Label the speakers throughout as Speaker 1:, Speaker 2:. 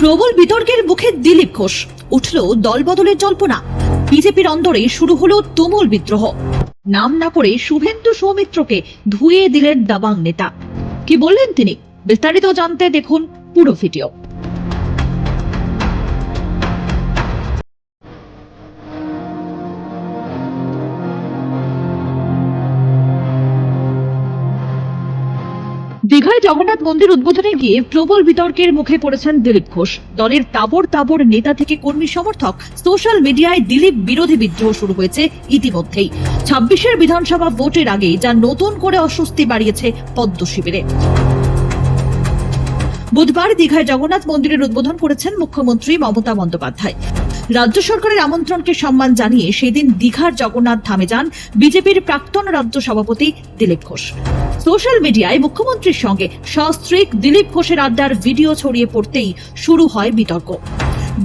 Speaker 1: প্রবল বিতর্কের মুখে দিলীপ ঘোষ। উঠল দলবদলের জল্পনা। বিজেপির অন্দরে শুরু হলো তুমুল বিদ্রোহ। নাম না করে শুভেন্দু সৌমিত্রকে ধুয়ে দিলেন দাবাং নেতা। কি বললেন তিনি? বিস্তারিত জানতে দেখুন পুরো ভিডিও। জগন্নাথ মন্দির উদ্বোধনে গিয়ে প্রবল বিতর্কের মুখে পড়েছেন দিলীপ ঘোষ। দলের তাবর তাবর নেতা থেকে কর্মী সমর্থক, সোশ্যাল মিডিয়ায় দিলীপ বিরোধী বিদ্রোহ শুরু হয়েছে ইতিমধ্যেই। ছাব্বিশের বিধানসভা ভোটের আগে যা নতুন করে অস্বস্তি বাড়িয়েছে পদ্ম শিবিরে বুধবার দীঘায় জগন্নাথ মন্দিরের উদ্বোধন করেছেন মুখ্যমন্ত্রী মমতা বন্দ্যোপাধ্যায়। রাজ্য সরকারের আমন্ত্রণকে সম্মান জানিয়ে সেদিন দীঘার জগন্নাথ ধামে যান বিজেপির প্রাক্তন রাজ্য সভাপতি দিলীপ ঘোষ। সোশ্যাল মিডিয়ায় মুখ্যমন্ত্রীর সঙ্গে সস্ত্রীক দিলীপ ঘোষের আড্ডার ভিডিও ছড়িয়ে পড়তেই শুরু হয় বিতর্ক।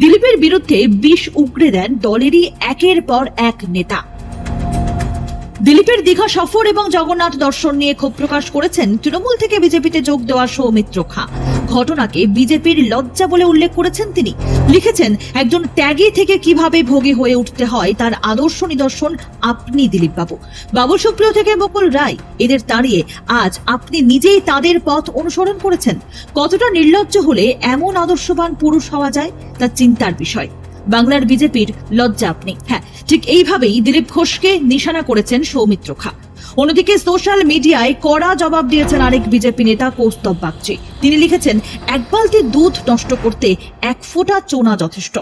Speaker 1: দিলীপের বিরুদ্ধে বিষ উগড়ে দেন দলেরই একের পর এক নেতা। দিলীপের দীঘা সফর এবং জগন্নাথ দর্শন নিয়ে ক্ষোভ প্রকাশ করেছেন তৃণমূল থেকে বিজেপিতে যোগ দেওয়া সৌমিত্র খা। ঘটনাকে বিজেপির লজ্জা বলে উল্লেখ করেছেন তিনি। লিখেছেন, একজন ত্যাগী থেকে কীভাবে ভোগী হয়ে উঠতে হয় তার আদর্শ নিদর্শন আপনি দিলীপ বাবু বাবু সুপ্রিয় থেকে বকুল রায়, এদের তাড়িয়ে আজ আপনি নিজেই তাদের পথ অনুসরণ করেছেন। কতটা নির্লজ্জ হলে এমন আদর্শবান পুরুষ হওয়া যায়, তা চিন্তার বিষয়। বাংলার বিজেপির লজ্জা আপনি। হ্যাঁ ঠিক এইভাবেই দিলীপ ঘোষকে নিশানা করেছেন সৌমিত্র খা। অন্যদিকে সোশ্যাল মিডিয়ায় কড়া জবাব দিয়েছেন আরেক বিজেপি নেতা কৌস্তব বাগচি। তিনি লিখেছেন, এক বালতি দুধ নষ্ট করতে এক ফোঁটা চোনা যথেষ্ট।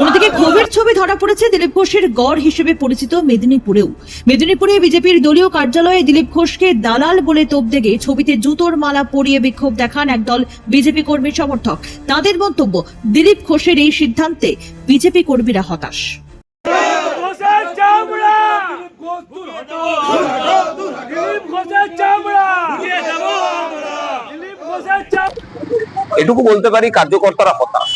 Speaker 1: অন্যদিকে ক্ষোভের ছবি ধরা পড়েছে দিলীপ ঘোষের গড় হিসেবে পরিচিত মেদিনীপুরেও। মেদিনীপুরে বিজেপির দলীয় কার্যালয়ে দিলীপ ঘোষকে দালাল বলে তোপ দেগে ছবিতে জুতোর মালা পরিয়ে বিক্ষোভ দেখান একদল বিজেপি কর্মীর সমর্থক। তাদের মন্তব্য, দিলীপ ঘোষের এই সিদ্ধান্তে বিজেপি কর্মীরা হতাশ
Speaker 2: ঘোষের চামড়া দিলীপ ঘোষের চামড়া দিলীপ ঘোষের চামড়া
Speaker 3: এটুকু বলতে পারি কার্যকর্তারা হতাশ।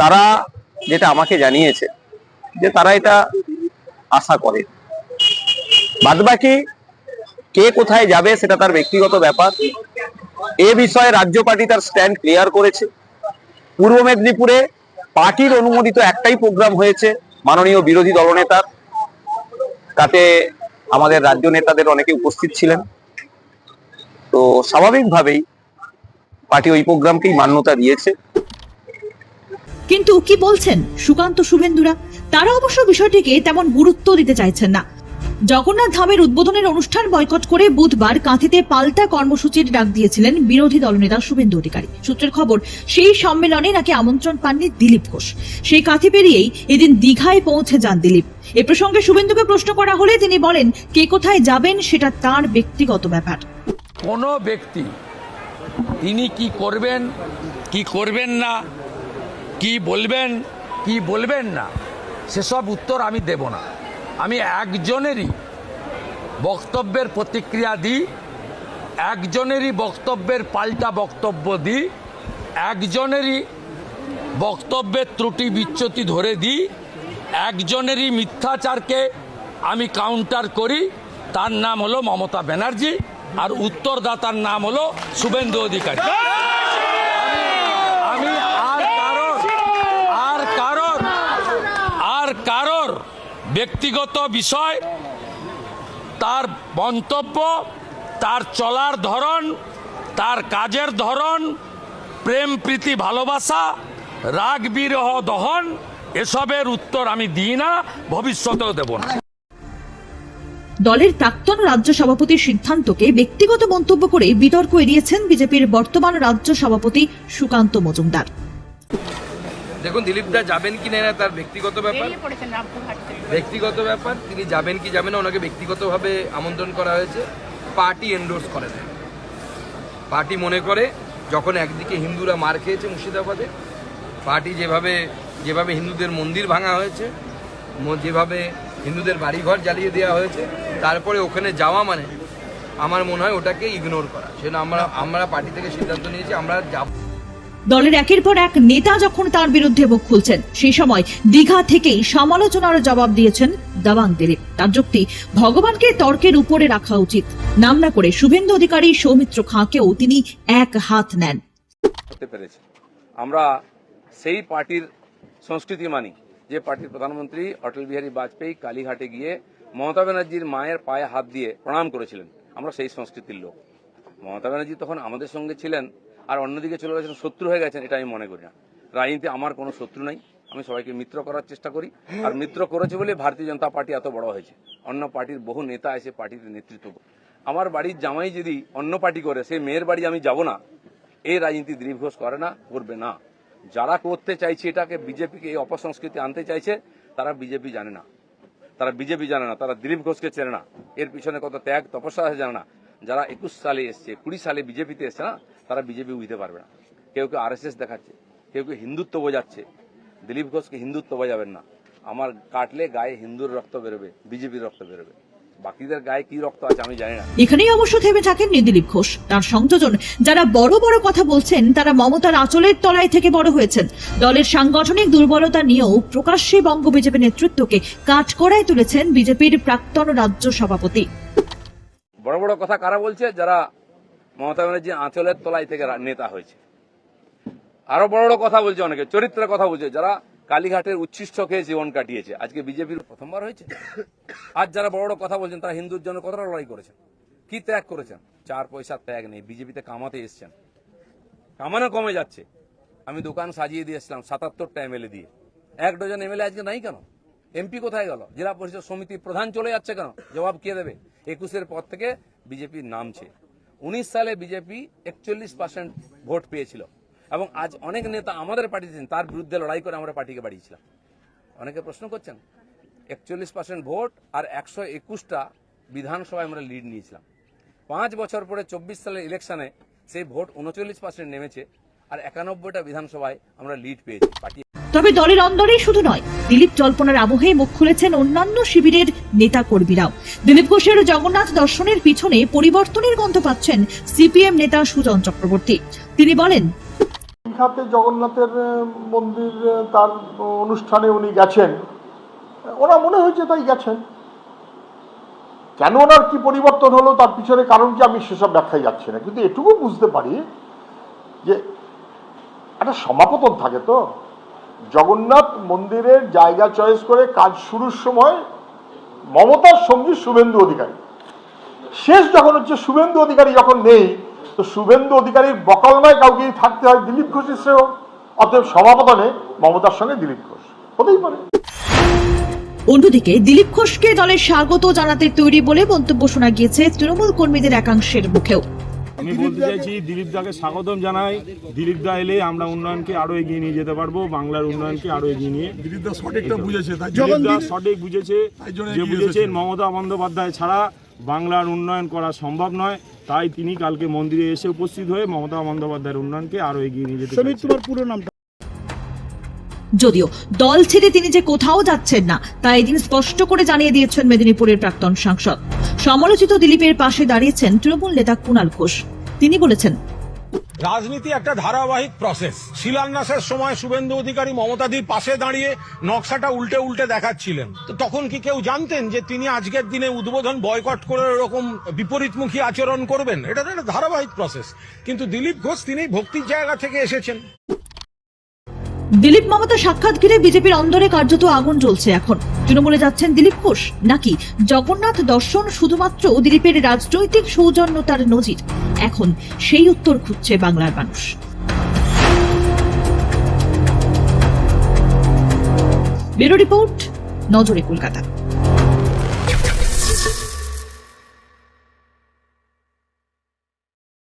Speaker 3: তারা যেটা আমাকে জানিয়েছে, যে তারা এটা আশা করে। বাদবাকি কে কোথায় যাবে সেটা তার ব্যক্তিগত ব্যাপার। এ বিষয়ে রাজ্য পার্টি তার স্ট্যান্ড ক্লিয়ার করেছে। পূর্ব মেদিনীপুরে পার্টির অনুমোদিত একটাই প্রোগ্রাম হয়েছে, মাননীয় বিরোধী দলনেতার। তাতে আমাদের রাজ্য নেতাদের অনেকে উপস্থিত ছিলেন। তো স্বাভাবিকভাবেই পার্টি ওই প্রোগ্রামকেই মান্যতা দিয়েছে।
Speaker 1: কিন্তু কি বলছেন সুকান্ত শুভেন্দুরা? তারা অবশ্য বিষয়টিকে তেমন গুরুত্ব দিতে চাইছেন না। জগন্নাথ ধামের উদ্বোধনের অনুষ্ঠান বয়কট করে বুধবার কাঁথিতে পাল্টা কর্মসূচির ডাক দিয়েছিলেন বিরোধী দলনেতা শুভেন্দু অধিকারী। সূত্রের খবর, সেই সম্মেলনে নাকি আমন্ত্রণ পাননি দিলীপ ঘোষ। সেই কাঁথি পেরিয়েই এদিন দীঘায় পৌঁছে যান দিলীপ। এ প্রসঙ্গে শুভেন্দুকে প্রশ্ন করা হলে তিনি বলেন, কে কোথায় যাবেন সেটা তার ব্যক্তিগত ব্যাপার।
Speaker 4: কোনো ব্যক্তি, তিনি কি করবেন কি করবেন না, কি বলবেন কি বলবেন না, সেসব উত্তর আমি দেব না। একজনেরই বক্তব্যের প্রতিক্রিয়া দিই, একজনেরই বক্তব্যের পাল্টা বক্তব্য দিই, একজনেরই বক্তব্যের ত্রুটি বিচ্যুতি ধরে দিই, একজনেরই মিথ্যাচারকে আমি কাউন্টার করি। তার নাম হলো মমতা ব্যানার্জি আর উত্তরদাতার নাম হলো শুভেন্দু অধিকারী আমি আর কারোর আর কারোর আর কারোর ব্যক্তিগত বিষয়, তার মন্তব্য, তার চলার ধরন, তার কাজের ধরন, প্রেম, প্রীতি, ভালোবাসা, রাগ, বিরহ, দহন, এসবের উত্তর আমি দিই না, ভবিষ্যতেও দেব না।
Speaker 1: দলের প্রাক্তন রাজ্য সভাপতির সিদ্ধান্তকে ব্যক্তিগত মন্তব্য করে বিতর্ক এড়িয়েছেন বিজেপির বর্তমান রাজ্য সভাপতি সুকান্ত মজুমদার।
Speaker 5: দেখুন দিলীপ দা যাবেন কি না তার ব্যক্তিগত ব্যাপার। ব্যক্তিগত ব্যাপার তিনি যাবেন কি যাবেন না ওনাকে ব্যক্তিগতভাবে আমন্ত্রণ করা হয়েছে। পার্টি এন্ডোর্স করে না পার্টি মনে করে যখন একদিকে হিন্দুরা মার খেয়েছে মুর্শিদাবাদে পার্টি যেভাবে যেভাবে হিন্দুদের মন্দির ভাঙা হয়েছে যেভাবে হিন্দুদের বাড়িঘর জ্বালিয়ে দেওয়া হয়েছে তারপরে ওখানে যাওয়া মানে আমার মনে হয় ওটাকে ইগনোর করা। সেজন্য আমরা আমরা পার্টি থেকে সিদ্ধান্ত নিয়েছি আমরা যাব।
Speaker 1: দলের একের পর এক নেতা যখন তার বিরুদ্ধে মুখ খুলছেন, সেই সময় দীঘা থেকেই সমালোচনার জবাব দিয়েছেন দাবাং দিলীপ। তার যুক্তি, ভগবানকে তর্কের উপরে রাখা উচিত। নাম না করে শুভেন্দু অধিকারী সৌমিত্র খাঁকেও তিনি এক হাত নেন।
Speaker 6: আমরা সেই পার্টির সংস্কৃতি মানি, যে পার্টির প্রধানমন্ত্রী অটল বিহারী বাজপেয়ী কালীঘাটে গিয়ে মমতা ব্যানার্জির মায়ের পায়ে হাত দিয়ে প্রণাম করেছিলেন। আমরা সেই সংস্কৃতির লোক। মমতা ব্যানার্জি তখন আমাদের সঙ্গে ছিলেন আর অন্যদিকে চলে গেছেন, শত্রু হয়ে গেছেন, এটা আমি মনে করি না। রাজনীতি আমার কোনো শত্রু নাই, আমি সবাইকে মিত্র করার চেষ্টা করি। আর মিত্র করেছে বলে ভারতীয় জনতা পার্টি এত বড় হয়েছে। অন্য পার্টির বহু নেতা এসে পার্টিতে নেতৃত্ব। আমার বাড়ির জামাই যদি অন্য পার্টি করে সেই মেয়ের বাড়ি আমি যাব না। এই রাজনীতি দিলীপ ঘোষ করে না, করবে না। যারা করতে চাইছে এটাকে, বিজেপিকে এই অপসংস্কৃতি আনতে চাইছে, তারা বিজেপি জানে না। তারা বিজেপি জানে না, তারা দিলীপ ঘোষকে চেনে না। এর পিছনে কত ত্যাগ, তপস্যা জানে না। যারা একুশ সালে এসছে, কুড়ি সালে বিজেপিতে এসছে না তারা বিজেপি বুঝতে পারবে না। কেউ কেউ আরএসএস দেখাচ্ছে কেউ কেউ হিন্দুত্ব বোঝাচ্ছে। দিলীপ ঘোষকে হিন্দুত্ব বোঝাবেন না। আমার কাটলে গায়ে হিন্দুর রক্ত বেরোবে বিজেপির রক্ত বেরোবে। বাকিদের গায়ে কি রক্ত আছে আমি জানি না।
Speaker 1: এখানেই অবশ্য থেমে থাকেন দিলীপ ঘোষ তার সংযোজন। যারা বড় বড় কথা বলছেন তারা মমতার আঁচলের তলায় থেকে বড় হয়েছেন। দলের সাংগঠনিক দুর্বলতা নিয়েও প্রকাশ্যে বঙ্গ বিজেপি নেতৃত্বকে কাঠকড়ায় তুলেছেন বিজেপির প্রাক্তন রাজ্য সভাপতি।
Speaker 6: বড় বড় কথা কারা বলছে? যারা মমতা ব্যানার্জি আঁচলের তলায় থেকে নেতা হয়েছে। আরও বড় বড় কথা বলছে অনেকে, চরিত্রের কথা বলছে। যারা কালীঘাটের উচ্ছিষ্ট খেয়ে জীবন কাটিয়েছে, আজকে বিজেপির প্রথমবার হয়েছে। আজ যারা বড় বড় কথা বলছেন, তারা হিন্দুর জন্য কতটা লড়াই করেছেন? কি ত্যাগ করেছেন? চার পয়সার ত্যাগ নেই, বিজেপিতে কামাতে এসছেন। কামানো কমে যাচ্ছে। আমি দোকান সাজিয়ে দিয়ে দিয়েছিলাম সাতাত্তরটা এমএলএ দিয়ে। এক ডজন এমএলএ আজকে নাই কেন? এমপি কোথায় গেল? জেলা পরিষদ সমিতি প্রধান চলে যাচ্ছে কেন? জবাব কে দেবে? একুশের পর থেকে বিজেপি নামছে। উনিশ সালে বিজেপি একচল্লিশ পার্সেন্ট ভোট পেয়েছিল। এবং আজ অনেক নেতা আমাদের পার্টিতে তার বিরুদ্ধে লড়াই করে আমরা পার্টিকে বাড়িয়েছিলাম। অনেকে প্রশ্ন করছেন, একচল্লিশ পার্সেন্ট ভোট আর একশো একুশটা বিধানসভায় আমরা লিড নিয়েছিলাম। পাঁচ বছর পরে চব্বিশ সালের ইলেকশনে সেই ভোট উনচল্লিশ পার্সেন্ট নেমেছে আর একানব্বইটা বিধানসভায় আমরা লিড পেয়েছি, পার্টি
Speaker 1: তবে দলের অন্দরেই শুধু নয়, দিলীপ জল্পনার আবহে মুখ খুলেছেন অন্যান্য শিবিরের নেতা কর্মীরাও দিলীপ ঘোষের জগন্নাথ দর্শনের পিছনে পরিবর্তনের গন্ধ পাচ্ছেন সিপিএম নেতা সুজন চক্রবর্তী। তিনি বলেন
Speaker 7: দীঘাতে জগন্নাথের মন্দির তার অনুষ্ঠানে উনি গেছেন। ওনার মনে হয়েছে তাই গেছেন। কেন ওনার কি পরিবর্তন হলো, তার পিছনে কারণ কি আমি সেসব ব্যাখ্যায় যাচ্ছি না। কিন্তু এটুকু বুঝতে পারি যে একটা সমাপতন থাকে তো। জগন্নাথ মন্দিরের জায়গা চয়েস করে কাজ শুরুর সময় মমতার সঙ্গী শুভেন্দু অধিকারী। শেষ যখন হচ্ছে শুভেন্দু অধিকারী যখন নেই, তো শুভেন্দু অধিকারীর বকলমায় কাউকে থাকতে হয় দিলীপ ঘোষের সেও অতএব সমাপতনে মমতার সঙ্গে দিলীপ ঘোষ। হতেই পারে।
Speaker 1: অন্যদিকে দিলীপ ঘোষকে দলের স্বাগত জানাতে তৈরি বলে মন্তব্য শোনা গিয়েছে তৃণমূল কর্মীদের একাংশের মুখেও।
Speaker 2: আমি বলতে চাইছি দিলীপ দাকে স্বাগতম জানাই। দিলীপ দা এলে আমরা উন্নয়নকে আরও এগিয়ে নিয়ে যেতে পারব বাংলার উন্নয়নকে আরও এগিয়ে নিয়ে।
Speaker 8: দিলীপ দা সঠিকটা বুঝেছে
Speaker 2: দিলীপ দা সঠিক বুঝেছে যে বুঝেছেন মমতা বন্দ্যোপাধ্যায় ছাড়া বাংলার উন্নয়ন করা সম্ভব নয় তাই তিনি কালকে মন্দিরে এসে উপস্থিত হয়ে মমতা বন্দ্যোপাধ্যায়ের উন্নয়নকে আরও এগিয়ে নিয়ে যেতে চাইছেন।
Speaker 1: যদিও দল ছেড়ে তিনি যে কোথাও যাচ্ছেন না, তা এদিন স্পষ্ট করে জানিয়ে দিয়েছেন মেদিনীপুরের প্রাক্তন সাংসদ। সমালোচিত দিলীপের পাশে দাঁড়িয়েছেন তৃণমূল নেতা কুণাল ঘোষ। তিনি বলেছেন,
Speaker 9: রাজনীতি একটা ধারাবাহিক প্রসেস শিলান্যাসের সময় শুভেন্দু অধিকারী মমতাদির পাশে দাঁড়িয়ে নকশাটা উল্টে উল্টে দেখাচ্ছিলেন। তখন কি কেউ জানতেন যে তিনি আজকের দিনে উদ্বোধন বয়কট করে এরকম বিপরীতমুখী আচরণ করবেন? এটা একটা ধারাবাহিক প্রসেস কিন্তু দিলীপ ঘোষ তিনি ভক্তির জায়গা থেকে এসেছেন।
Speaker 1: দিলীপ মমতা সাক্ষাৎ ঘিরে বিজেপির অন্দরে কার্যত আগুন জ্বলছে এখন। তৃণমূলে যাচ্ছেন দিলীপ ঘোষ। নাকি জগন্নাথ দর্শন শুধুমাত্র দিলীপের রাজনৈতিক সৌজন্যতার নজির? এখন সেই উত্তর খুঁজছে বাংলার মানুষ। ব্যুরো রিপোর্ট, নজরে কলকাতা।